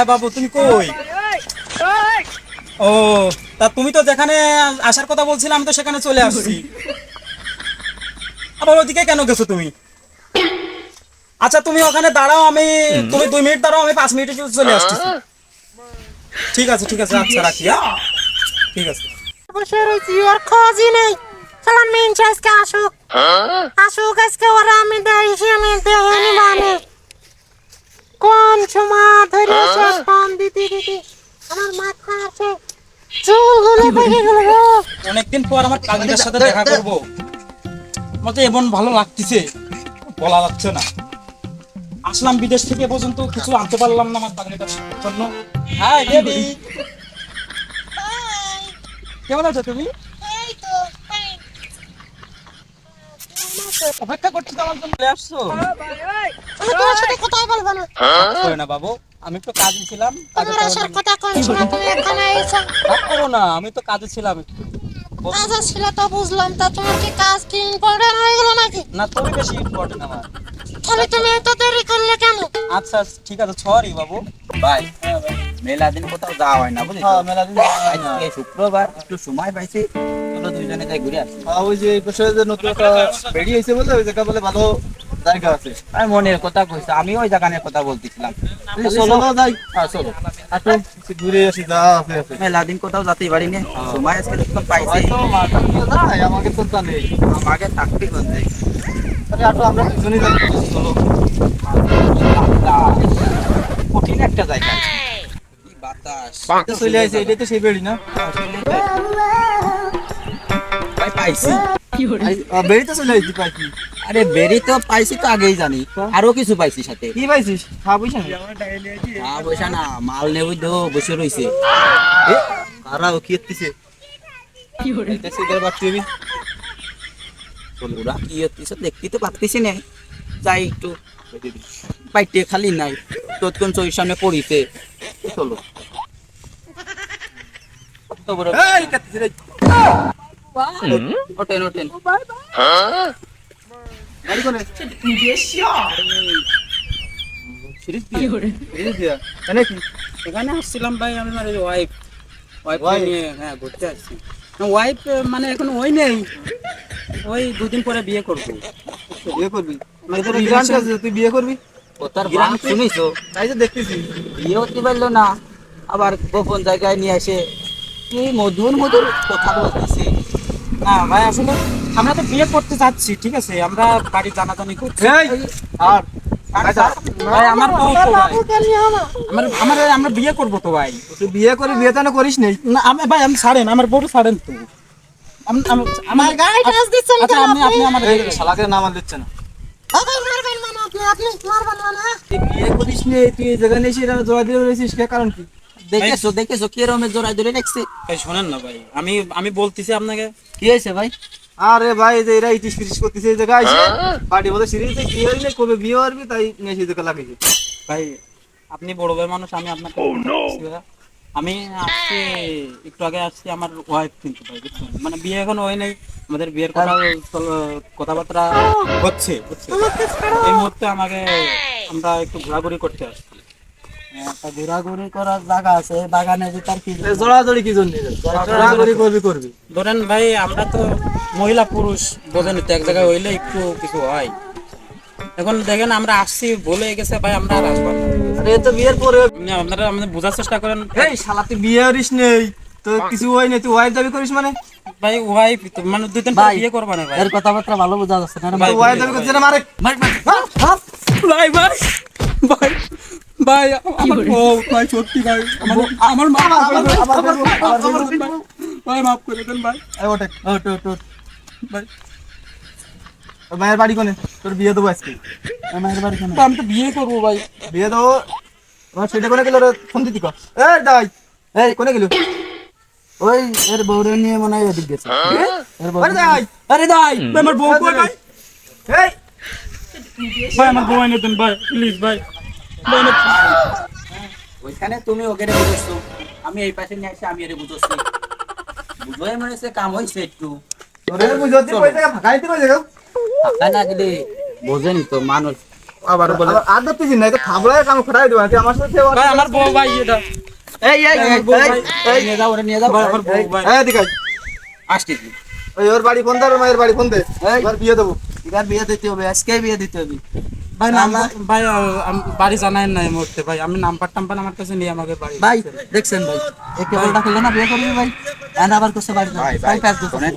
হ্যাঁ বাবু তুমি কই? ও তা তুমি তো যেখানে আসার কথা বলছিলে আমি তো সেখানে চলে আসছি। আবার ওদিকে কেন গেছো তুমি? আচ্ছা তুমি ওখানে দাঁড়াও আমি তুমি দুই মিনিট দাঁড়াও আমি পাঁচ মিনিটে চলে আসছি। ঠিক আছে ঠিক আছে আচ্ছা রাখি হ্যাঁ? ঠিক আছে। বসে রয়েছি ওর খোঁজই নেই। চলো মেনছে আজকে আসুক। আসুক আজকে ওরা আমি দেখি আমি দেখেনি মানে। কোন সময় ধরে দিতে দিতে আমার মাথা আছে। চুলগুলো পেকে গেল গো। অনেকদিন পর আমার কাজিনের সাথে দেখা করব। আমার তো এমন ভালো লাগতেছে বলা যাচ্ছে না। আসলাম বিদেশ থেকে পর্যন্ত কিছু আনতে পারলাম না আমার কাজিনের জন্য হ্যাঁ বেবি কেমন আছো তুমি এই তো এই। অপেক্ষা করছি তো জন্য। আসছো? আমি তোমার সাথে কথাই বলব না। করে না বাবু আমি একটু কাজে ছিলাম কাজে আসার কথা কোন সময় তুমি এখানে এসো। করো না আমি তো কাজে ছিলাম। একটু কাজ ছিল তো বুঝলাম তা তোমার কি কাজ কি ইম্পর্টেন্ট হয়ে গেল নাকি? না তুমি বেশি ইম্পর্টেন্ট আমার। তাহলে তুমি এত দেরি করলে কেন? আচ্ছা ঠিক আছে সরি বাবু। ভাই মেলা দিন কোথাও যাওয়া হয় না বুঝলি হ্যাঁ মেলা দিন শুক্রবার একটু সময় পাইছি। চলো দুইজনে যাই ঘুরে আসি। ওই যে এই পাশে যে নতুন একটা বেরিয়েছে বলে ওই জায়গা বলে ভালো জায়গা আছে। আমি মনের কথা কইছি আমি ওই জায়গানের কথা বলতেছিলাম। চলো। যাই। হ্যাঁ চলো। আসো ঘুরে আসি যা আছে আছে। মেলা দিন কোথাও যেতেই পারি না। সময় আজকে যখন পাইছি। হয়তো মাথা যাই আমাকে তো তা নেই আমাকে থাকতে করতে তাহলে আসো আমরা দুজনেই যাই। চলো। কঠিন একটা জায়গা। বাতাস। চলে আসছে এটাই তো সেই বেড়ি না? পাইছি। আ, তো চলে আসছি পাইছি। আরে বেরি তো পাইছি তো আগেই জানি। আরও কিছু পাইছি সাথে। কি পাইছিস? খাওয়া পয়সা নেই হ্যাঁ না মাল নেবই তো বসে রইছে। কারা ও কি এত্তিছে এটা সিগারেট বাচ্চি হবি ওরা কি হচ্ছে দেখতে তো পাচ্ছি না। যাই একটু পাইতে খালি নাই। তৎক্ষণ চোখের সামনে পড়িতে চলো। ওঠেন ওঠেন কি? এখানে আসছিলাম ভাই আমি আমার ওয়াইফ ওয়াইফ নিয়ে হ্যাঁ ঘুরতে আসছি। ওয়াইফ মানে এখন ওই নেই। ওই দুদিন পরে বিয়ে করব। বিয়ে করবি? মানে তুই বিয়ে করবি? ও তার শুনিছো তাই তো দেখতেছি। বিয়ে হতে পারল না। আবার গোপন জায়গায় নিয়ে আসে। কি মধুর মধুর কথা বলতেছে। না ভাই আসলে আমরা তো বিয়ে করতে যাচ্ছি ঠিক আছে? আমরা বাড়ি জানাজানি করছি। আর আচ্ছা ভাই আমার তো ভাই। বাবুকে নিও না আমার আমার আমরা বিয়ে করব তো ভাই। তুই বিয়ে করে বিয়ে তো করিস নেই না আমি ভাই আমি ছাড়েন আমার বউ ছাড়েন তো। আমি আমি- আমার টাচ দিচ্ছেন আচ্ছা আপনি আপনি আমার শালাকে নাম না। মারবেন আপনি আপনি মারবেন তুই বিয়ে করিস নেই তুই এই জায়গায় নিয়ে এসে এটা দিয়ে রয়েছিস কে কারণ কি? দেখেছ দেখেছ কি রমের জোড়ায় ধরে রাখছে। ভাই শোনেন না ভাই আমি আমি বলতেছি আপনাকে। কি হয়েছে ভাই? আরে ভাই যে এরা ইটিস ফিটিস করতেছে এই জায়গায় এসে পার্টি বলে সিরিজে কি হইলে কবে বিয়ে করবি তাই নিয়ে এসে জায়গা লাগিয়েছে ভাই আপনি বড় ভাই মানুষ আমি আপনাকে আমি আজকে একটু আগে আসছি আমার ওয়াইফ কিন্তু ভাই মানে বিয়ে এখন হয় নাই আমাদের বিয়ের কথা কথাবার্তা হচ্ছে এই মুহূর্তে আমাকে আমরা একটু ঘোরাঘুরি করতে আসছি। একটা ঘোরাঘুরি করার জায়গা আছে বাগানে যে তার কি জোড়াজোড়ি কি জন্য জোড়াজোড়ি করবি করবি? ধরেন ভাই আমরা তো মহিলা পুরুষ বোঝেন তো এক জায়গায় হইলে একটু কিছু হয়। এখন দেখেন আমরা আসছি বলে গেছে ভাই আমরা আর আসব না। আরে তো বিয়ের পরে আপনারা আমাদের বোঝার চেষ্টা করেন। এই শালা তুই বিয়ে করিস নেই তো কিছু হয় নাই তুই ওয়াইফ দাবি করিস মানে? ভাই ওয়াইফ মানে দুই দিন বিয়ে করবা না ভাই। এর কথাবার্তা ভালো বোঝা যাচ্ছে না ভাই, ওয়াইফ দাবি করছিস না মারে। হাপ, হাপ। ভাই ভাই। ভাই ভাই আমার বউ ভাই সত্যি ভাই আমার আমার মা ভাই। মাফ করে দেন ভাই। ওঠ। ওঠ ওঠ ভাই। মায়ের বাড়ি কোনে? তোর বিয়ে দেবো আজকে। মায়ের বাড়ি কেন? আমি তো বিয়ে করব ভাই। বিয়ে দেবো? আমার সেটা কোনে গেল রে? ফোন দিতি কর। এই দাই এই কোনে গেল? ওই এর বউরে নিয়ে মনে হয় ওদিক গেছে। এর বউ আরে দাই আরে ভাই, আমার বউ কই ভাই এই! ভাই আমার বউ এনে দেন ভাই প্লিজ ভাই। ওইখানে তুমি ওকে বুঝেছ আমি এই পাশে নিয়ে আসি আমি এর বুঝেছি বুঝোই মনে হচ্ছে কাম হয়েছে একটু। তোরে বুঝতে কই জায়গা ফাঁকাই দিতে কই জায়গা ফাঁকা না দিলে বোঝেনি তো মানুষ। আবার বলে আবার আর ধরতেছি না এটা থাবড়ায় কাম খড়াই দেবো আমার সাথে আমার বউ ভাই এটা। এই এই এই, নিয়ে যাও নিয়ে যাও। আমার বউ ভাই। দিকাই আসতেছি ওই ওর বাড়ি ফোন দে ওর মায়ের বাড়ি ফোন দে। এই। এবার বিয়ে দেবো। এবার বিয়ে দিতে হবে আজকে বিয়ে দিতে হবে। ভাই নাম্বার ভাই বাড়ি জানাই নাই ভাই। আমি নাম্বার টাম্বার আমার কাছে নিয়ে আমাকে বাড়ি ভাই দেখছেন ভাই? এই না বিয়ে করবি ভাই? আর আবার কোসে বাড়ি যাও ভাই কাজ দিতে ভাই।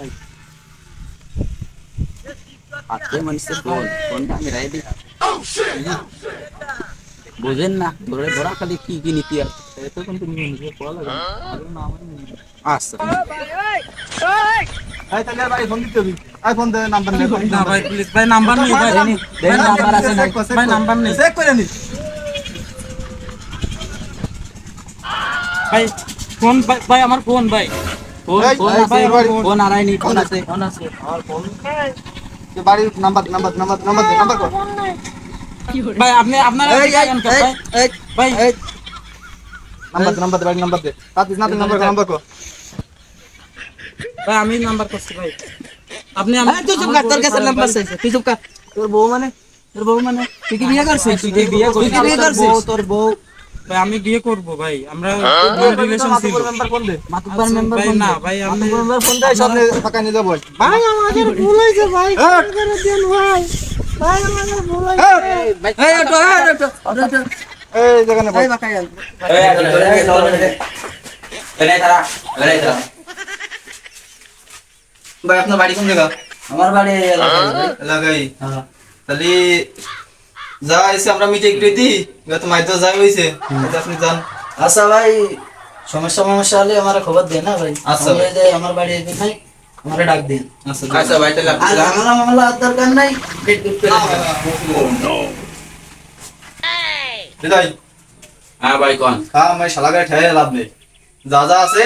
আজকে মানুষের ফোন ফোনটা আমি রাই দিই? বুঝেন না ধরে ধরা খালি কি কি নীতি আছে? এত কিন্তু নিজে পড়া লাগে আচ্ছা। ফোন ফোন ভাই ফোন ভাই আমার ফোন ভাই। Phone phone phone phone. Phone আছে ফোন আছে। আমার ফোন? যে বাড়ির নাম্বার নাম্বার নাম্বার নাম্বার দে নাম্বার কর। ভাই আপনি আপনার এই ভাই? নাম্বার নাম্বার দে বাড়ির নাম্বার দে। তাতে নাম্বার নাম্বার কর। ভাই আমি নাম্বার করছি ভাই আপনি তুই চুপ কর তোর কাছে নাম্বার চাইছে তুই চুপ কর তোর বউ মানে তোর বউ মানে তুই কি বিয়ে করছিস তুই কি বিয়ে তুই কি বিয়ে করছিস? করছিস তোর বউ ভাই আমি বিয়ে করব ভাই আমরা রিলেশন ছিল নাম্বার ফোন দে মাতুব্বার আচ্ছা, মেম্বার ভাই না ভাই আপনি মাতুব্বার মেম্বার ফোন দে এই সামনে ফাঁকা নিয়ে যাব ভাই আমাদের ভুল হয়েছে ভাই করে দিন ভাই ভাই আমাদের ভুল হয়েছে এই ওটো এই ওটো ওটো এই যেখানে এই বাকাই আল ভাই আপনার বাড়ি কোন জায়গা? আমার বাড়ি এলাকায় ভাই। লাগাই? হ্যাঁ। তাহলে যা এসে আমরা মিটে একটু দিই তো মাইতো যা হয়েছে। আপনি যান। আচ্ছা ভাই সমস্যা সমস্যা হলে আমার খবর দেন না ভাই? আচ্ছা আমার বাড়ি এদিকে ভাই আমারে ডাক দিন। আচ্ছা আচ্ছা ভাই তাহলে আর ঝামেলা মামলা আর দরকার নাই ডেট গুড করে হ্যাঁ ভাই কোন? হ্যাঁ আমি শালা গায়ে ঠেয়ে লাভ নেই। যা যা আছে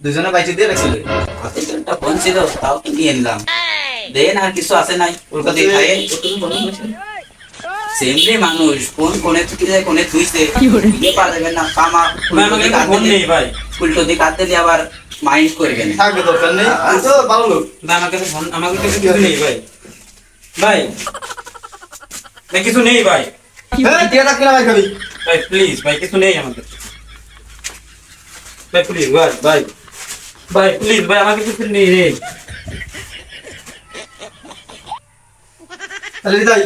দুজনে বাইচে দিয়ে রাখছিল একটা ফোন ছিল তাও তো নিয়ে নিলাম দেন আর কিছু আছে নাই ওর কাছে খাইয়ে সেমনি মানুষ কোন কোনে থেকে যায় কোনে থুইছে দিতে পারবেন না কামা ফোন নেই ভাই। উল্টো দিকে হাত দিলে আবার মাইন্ড করবেন থাকবে দরকার নেই তো ভালো লোক। ভাই আমার কাছে ফোন আমার কাছে কিছু নেই ভাই। ভাই ভাই কিছু নেই ভাই। হ্যাঁ দিয়ে রাখলে ভাই খাবি ভাই প্লিজ ভাই কিছু নেই আমাদের। ভাই প্লিজ ভাই ভাই। ভাই প্লিজ ভাই আমাকে কিছু নেই রে তাহলে বিদায়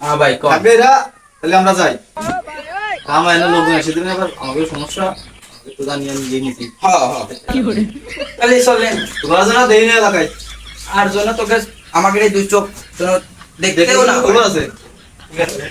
হ্যাঁ ভাই এরা তাহলে আমরা যাই। আমার এনে লোকজন এসে দিন আবার আমাদের সমস্যা একটু জানিয়ে আমি নিছি। হ্যাঁ হ্যাঁ। তাহলে চলেন। তোমরা না এলাকায় আর জন্য তোকে আমাকে এই দুই চোখ দেখতেও না আছে। ঠিক আছে।